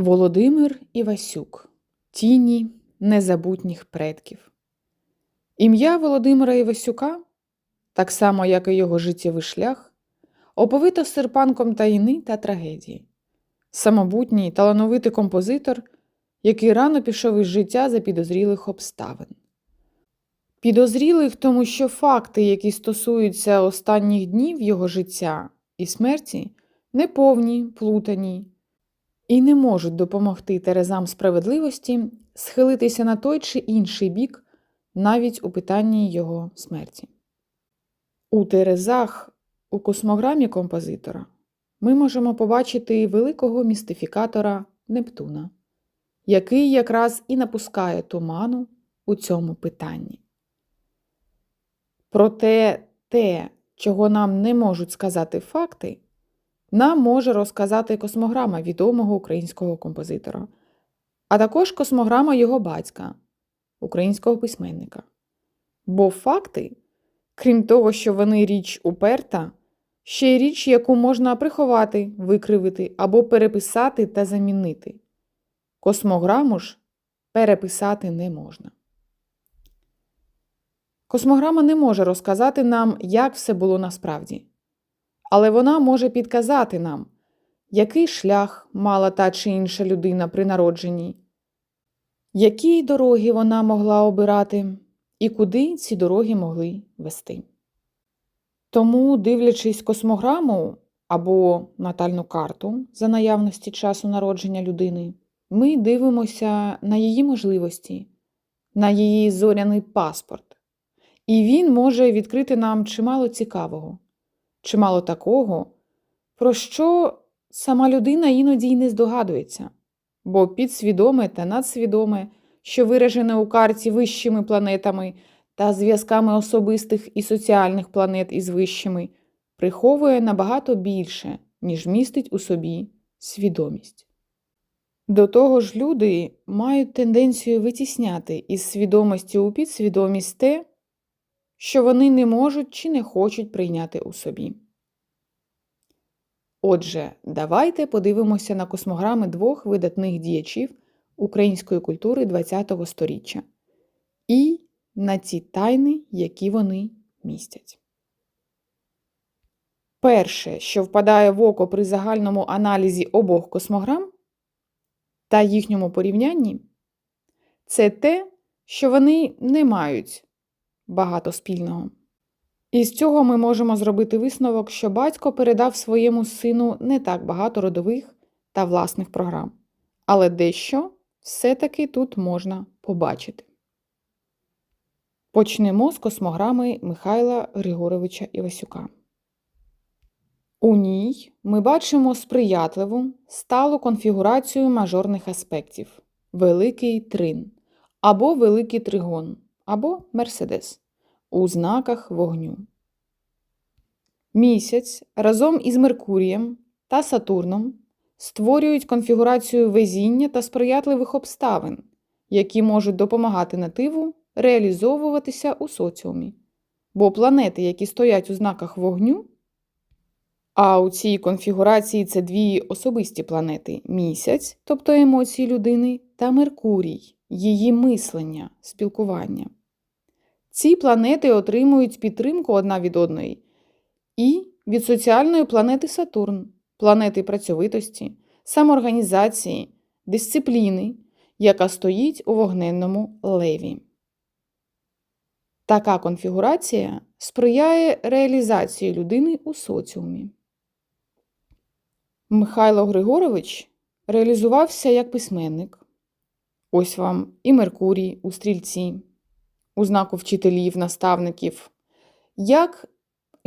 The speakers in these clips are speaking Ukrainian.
Володимир Івасюк Тіні незабутніх предків. Ім'я Володимира Івасюка, так само як і його життєвий шлях, оповито серпанком таїни та трагедії. Самобутній талановитий композитор, який рано пішов із життя за підозрілих обставин. Підозрілих, тому що факти, які стосуються останніх днів його життя і смерті, неповні, плутані і не можуть допомогти Терезам справедливості схилитися на той чи інший бік навіть у питанні його смерті. У Терезах, у космограмі композитора, ми можемо побачити великого містифікатора Нептуна, який якраз і напускає туману у цьому питанні. Проте те, чого нам не можуть сказати факти, нам може розказати космограма відомого українського композитора, а також космограма його батька, українського письменника. Бо факти, крім того, що вони річ уперта, ще й річ, яку можна приховати, викривити або переписати та замінити. Космограму ж переписати не можна. Космограма не може розказати нам, як все було насправді, але вона може підказати нам, який шлях мала та чи інша людина при народженні, які дороги вона могла обирати і куди ці дороги могли вести. Тому, дивлячись космограму або натальну карту за наявності часу народження людини, ми дивимося на її можливості, на її зоряний паспорт. І він може відкрити нам чимало цікавого, чимало такого, про що сама людина іноді й не здогадується, бо підсвідоме та надсвідоме, що виражене у карті вищими планетами та зв'язками особистих і соціальних планет із вищими, приховує набагато більше, ніж містить у собі свідомість. До того ж, люди мають тенденцію витісняти із свідомості у підсвідомість те, що вони не можуть чи не хочуть прийняти у собі. Отже, давайте подивимося на космограми двох видатних діячів української культури ХХ століття і на ті тайни, які вони містять. Перше, що впадає в око при загальному аналізі обох космограм та їхньому порівнянні, це те, що вони не мають багато спільного. І з цього ми можемо зробити висновок, що батько передав своєму сину не так багато родових та власних програм, але дещо все-таки тут можна побачити. Почнемо з космограми Михайла Григоровича Івасюка. У ній ми бачимо сприятливу сталу конфігурацію мажорних аспектів великий трин або великий тригон або Мерседес у знаках вогню. Місяць разом із Меркурієм та Сатурном створюють конфігурацію везіння та сприятливих обставин, які можуть допомагати нативу реалізовуватися у соціумі. Бо планети, які стоять у знаках вогню, а у цій конфігурації це дві особисті планети місяць, тобто емоції людини, та Меркурій, її мислення, спілкування. Ці планети отримують підтримку одна від одної і від соціальної планети Сатурн, планети працьовитості, самоорганізації, дисципліни, яка стоїть у вогненному леві. Така конфігурація сприяє реалізації людини у соціумі. Михайло Григорович реалізувався як письменник. Ось вам і Меркурій у стрільці у знаку вчителів, наставників, як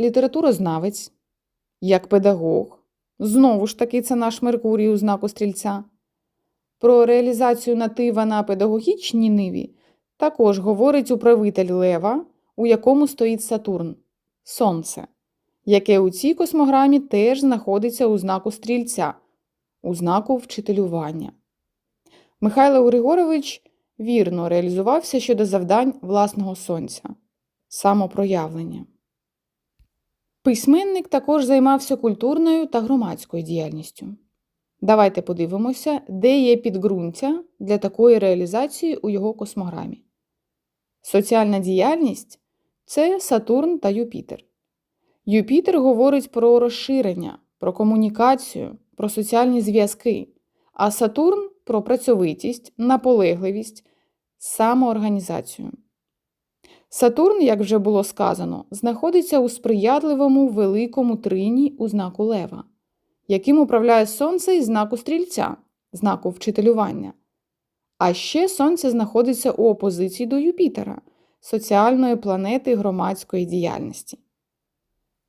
літературознавець, як педагог. Знову ж таки, це наш Меркурій у знаку стрільця. Про реалізацію натива на педагогічній ниві також говорить управитель Лева, у якому стоїть Сатурн Сонце, яке у цій космограмі теж знаходиться у знаку стрільця, у знаку вчителювання. Михайло Григорович вірно реалізувався щодо завдань власного сонця, самопроявлення. Письменник також займався культурною та громадською діяльністю. Давайте подивимося, де є підґрунтя для такої реалізації у його космограмі. Соціальна діяльність це Сатурн та Юпітер. Юпітер говорить про розширення, про комунікацію, про соціальні зв'язки, а Сатурн про працьовитість, наполегливість, самоорганізацію. Сатурн, як вже було сказано, знаходиться у сприятливому великому трині у знаку Лева, яким управляє Сонце із знаку стрільця, знаку вчителювання. А ще Сонце знаходиться у опозиції до Юпітера, соціальної планети громадської діяльності.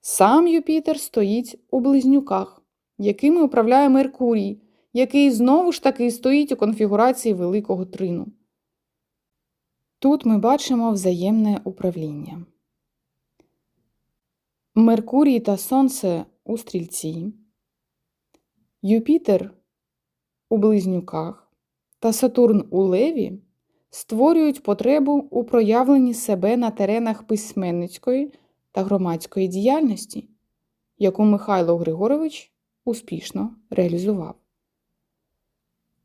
Сам Юпітер стоїть у близнюках, якими управляє Меркурій, який знову ж таки стоїть у конфігурації великого трину. Тут ми бачимо взаємне управління. Меркурій та Сонце у стрільці, Юпітер у близнюках та Сатурн у Леві створюють потребу у проявленні себе на теренах письменницької та громадської діяльності, яку Михайло Григорович успішно реалізував.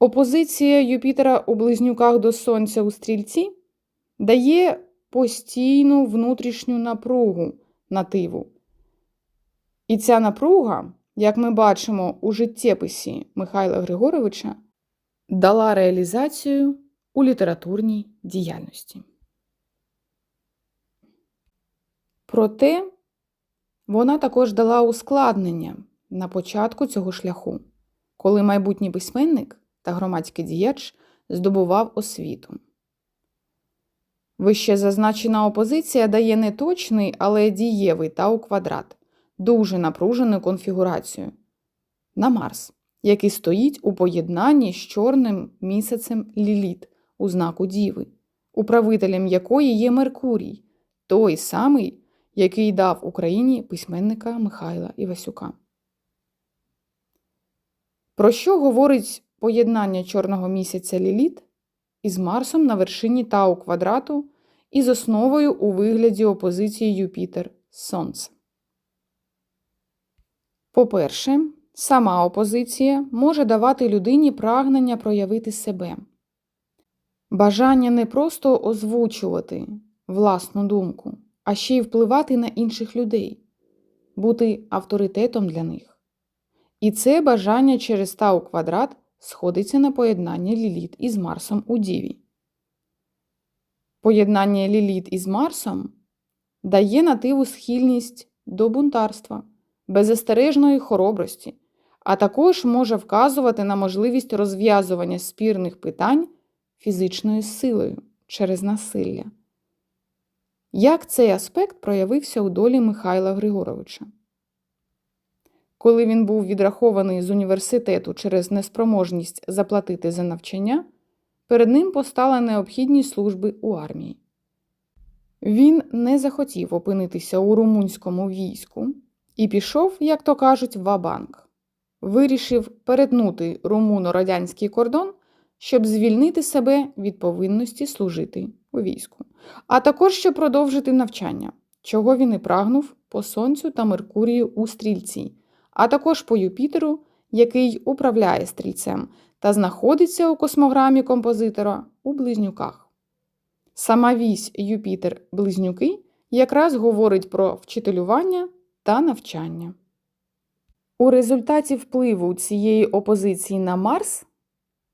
Опозиція Юпітера у близнюках до Сонця у стрільці дає постійну внутрішню напругу нативу. І ця напруга, як ми бачимо у життєписі Михайла Григоровича, дала реалізацію у літературній діяльності. Проте вона також дала ускладнення на початку цього шляху, коли майбутній письменник та громадський діяч здобував освіту. Вище зазначена опозиція дає не точний, але дієвий тау квадрат, дуже напружену конфігурацію на Марс, який стоїть у поєднанні з чорним місяцем Ліліт у знаку Діви, управителем якої є Меркурій, той самий, який дав Україні письменника Михайла Івасюка. Про що говорить поєднання чорного місяця Ліліт із Марсом на вершині Тау квадрату і з основою у вигляді опозиції Юпітер Сонце. По-перше, сама опозиція може давати людині прагнення проявити себе, бажання не просто озвучувати власну думку, а ще й впливати на інших людей, бути авторитетом для них. І це бажання через Тау квадрат сходиться на поєднання Ліліт із Марсом у Діві. Поєднання Ліліт із Марсом дає нативу схильність до бунтарства, беззастережної хоробрості, а також може вказувати на можливість розв'язування спірних питань фізичною силою через насилля. Як цей аспект проявився у долі Михайла Григоровича? Коли він був відрахований з університету через неспроможність заплатити за навчання, перед ним постала необхідність служби у армії. Він не захотів опинитися у румунському війську і пішов, як то кажуть, ва-банк. Вирішив перетнути румуно-радянський кордон, щоб звільнити себе від повинності служити у війську, а також щоб продовжити навчання, чого він і прагнув по Сонцю та Меркурію у стрільці, а також по Юпітеру, який управляє стрільцем та знаходиться у космограмі композитора у близнюках. Сама вісь Юпітер близнюки якраз говорить про вчителювання та навчання. У результаті впливу цієї опозиції на Марс,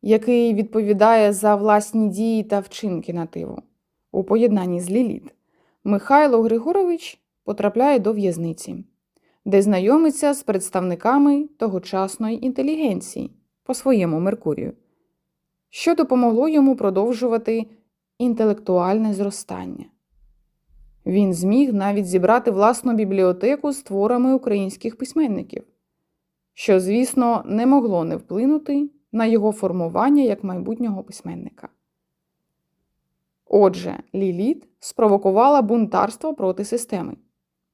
який відповідає за власні дії та вчинки нативу, у поєднанні з Ліліт, Михайло Григорович потрапляє до в'язниці, де знайомиться з представниками тогочасної інтелігенції по своєму Меркурію, що допомогло йому продовжувати інтелектуальне зростання. Він зміг навіть зібрати власну бібліотеку з творами українських письменників, що, звісно, не могло не вплинути на його формування як майбутнього письменника. Отже, Ліліт спровокувала бунтарство проти системи,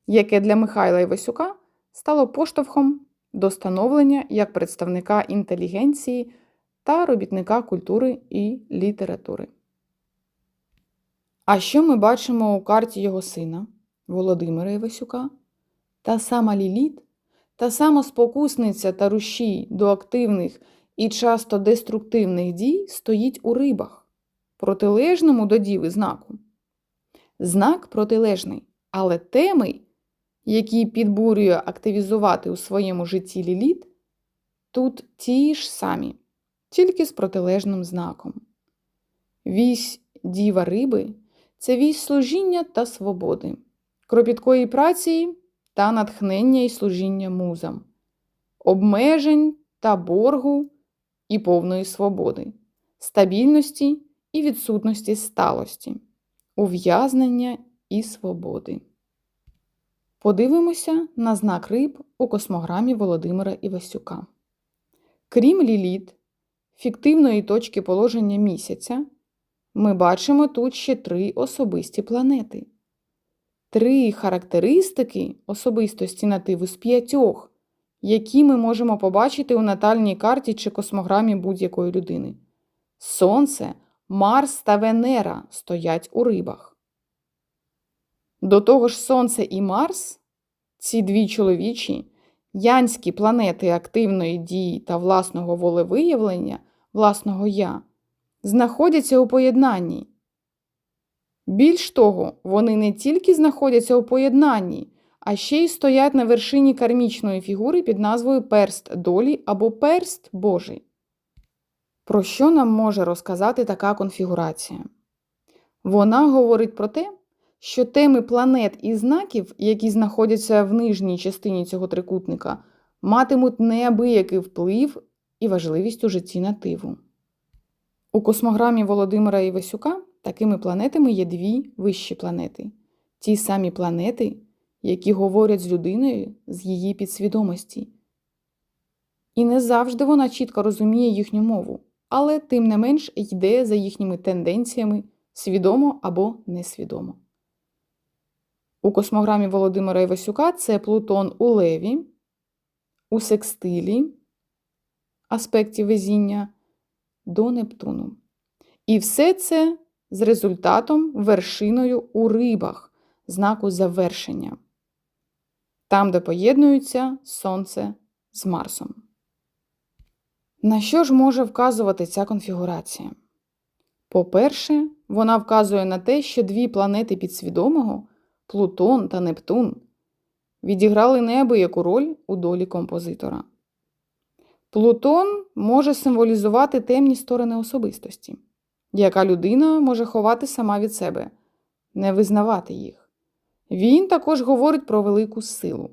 яке для Михайла Івасюка стало поштовхом до становлення як представника інтелігенції та робітника культури і літератури. А що ми бачимо у карті його сина Володимира Івасюка? Та сама Ліліт, та сама спокусниця та рушій до активних і часто деструктивних дій стоїть у рибах, протилежному до діви знаку. Знак протилежний, але теми, які підбурює активізувати у своєму житті ліліт, тут ті ж самі, тільки з протилежним знаком. Вісь діва риби це вісь служіння та свободи, кропіткої праці та натхнення і служіння музам, обмежень та боргу і повної свободи, стабільності і відсутності сталості, ув'язнення і свободи. Подивимося на знак риб у космограмі Володимира Івасюка. Крім ліліт, фіктивної точки положення місяця, ми бачимо тут ще три особисті планети. Три характеристики особистості нативу з п'ятьох, які ми можемо побачити у натальній карті чи космограмі будь-якої людини. Сонце, Марс та Венера стоять у рибах. До того ж, Сонце і Марс, ці дві чоловічі, янські планети активної дії та власного волевиявлення, власного я, знаходяться у поєднанні. Більш того, вони не тільки знаходяться у поєднанні, а ще й стоять на вершині кармічної фігури під назвою Перст долі або Перст Божий. Про що нам може розказати така конфігурація? Вона говорить про те, що теми планет і знаків, які знаходяться в нижній частині цього трикутника, матимуть неабиякий вплив і важливість у житті нативу. У космограмі Володимира Івасюка такими планетами є дві вищі планети ті самі планети, які говорять з людиною з її підсвідомості. І не завжди вона чітко розуміє їхню мову, але тим не менш йде за їхніми тенденціями свідомо або несвідомо. У космограмі Володимира Івасюка це Плутон у Леві, у секстилі аспекті везіння до Нептуну. І все це з результатом вершиною у рибах, знаку завершення, там, де поєднуються Сонце з Марсом. На що ж може вказувати ця конфігурація? По-перше, вона вказує на те, що дві планети підсвідомого Плутон та Нептун відіграли неабияку роль у долі композитора. Плутон може символізувати темні сторони особистості, яка людина може ховати сама від себе, не визнавати їх. Він також говорить про велику силу.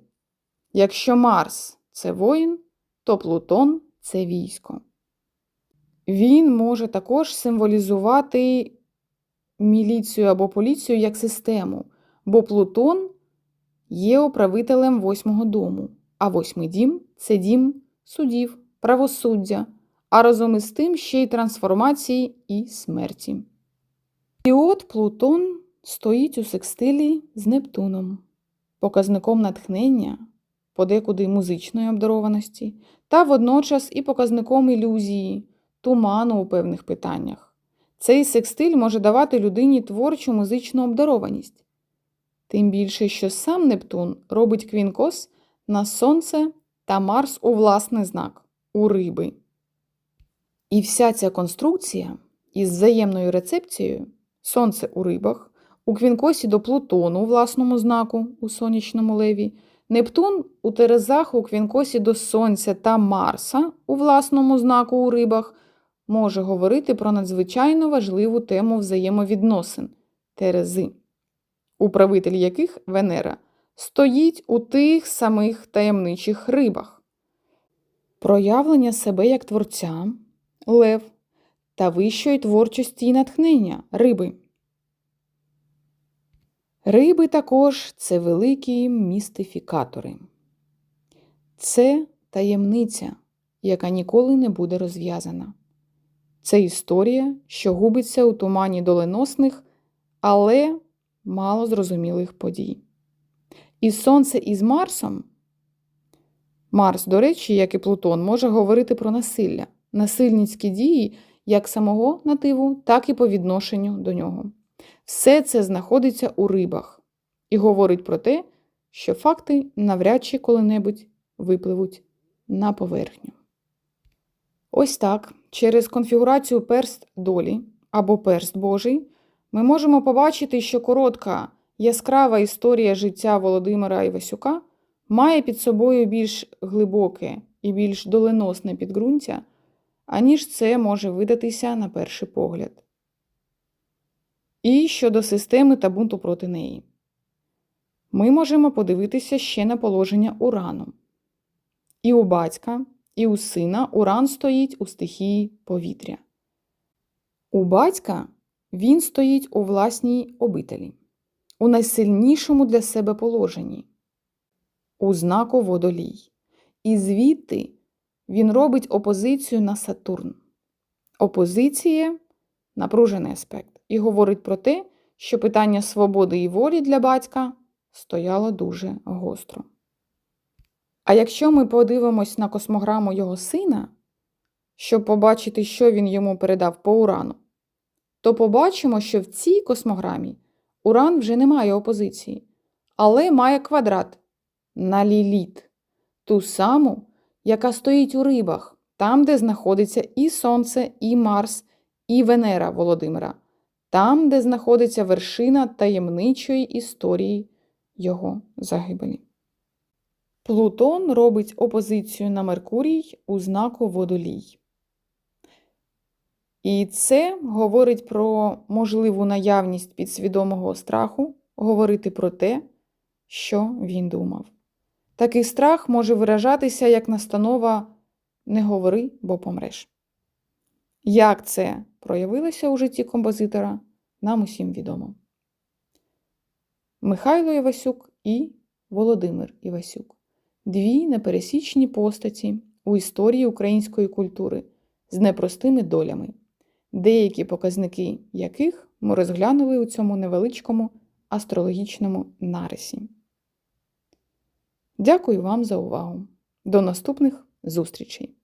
Якщо Марс це воїн, то Плутон це військо. Він може також символізувати міліцію або поліцію як систему, бо Плутон є управителем восьмого дому, а восьмий дім це дім судів, правосуддя, а разом із тим ще й трансформації і смерті. І от Плутон стоїть у секстилі з Нептуном, показником натхнення, подекуди музичної обдарованості, та водночас і показником ілюзії, туману у певних питаннях. Цей секстиль може давати людині творчу музичну обдарованість. Тим більше, що сам Нептун робить квінкос на Сонце та Марс у власний знак у риби. І вся ця конструкція із взаємною рецепцією Сонце у рибах, у квінкосі до Плутону у власному знаку у сонячному леві, Нептун у Терезах у квінкосі до Сонця та Марса у власному знаку у рибах може говорити про надзвичайно важливу тему взаємовідносин Терези, управитель яких Венера стоїть у тих самих таємничих рибах. Проявлення себе як творця, лев та вищої творчості і натхнення риби. Риби також це великі містифікатори. Це таємниця, яка ніколи не буде розв'язана. Це історія, що губиться у тумані доленосних, але мало зрозумілих подій. І Сонце із Марсом. Марс, до речі, як і Плутон, може говорити про насилля, насильницькі дії як самого нативу, так і по відношенню до нього. Все це знаходиться у рибах і говорить про те, що факти навряд чи коли-небудь випливуть на поверхню. Ось так, через конфігурацію перст долі або перст Божий, ми можемо побачити, що коротка, яскрава історія життя Володимира Івасюка має під собою більш глибоке і більш доленосне підґрунтя, аніж це може видатися на перший погляд. І щодо системи та бунту проти неї. Ми можемо подивитися ще на положення урану. І у батька, і у сина уран стоїть у стихії повітря. У батька він стоїть у власній обителі, у найсильнішому для себе положенні, у знаку водолій. І звідти він робить опозицію на Сатурн. Опозиція напружений аспект, і говорить про те, що питання свободи і волі для батька стояло дуже гостро. А якщо ми подивимось на космограму його сина, щоб побачити, що він йому передав по урану, то побачимо, що в цій космограмі уран вже не має опозиції, але має квадрат на ліліт, ту саму, яка стоїть у рибах, там, де знаходиться і Сонце, і Марс, і Венера Володимира, там, де знаходиться вершина таємничої історії його загибелі. Плутон робить опозицію на Меркурій у знаку водолій. І це говорить про можливу наявність підсвідомого страху, говорити про те, що він думав. Такий страх може виражатися як настанова не говори, бо помреш. Як це проявилося у житті композитора, нам усім відомо. Михайло Івасюк і Володимир Івасюк дві непересічні постаті у історії української культури з непростими долями, деякі показники яких ми розглянули у цьому невеличкому астрологічному нарисі. Дякую вам за увагу. До наступних зустрічей!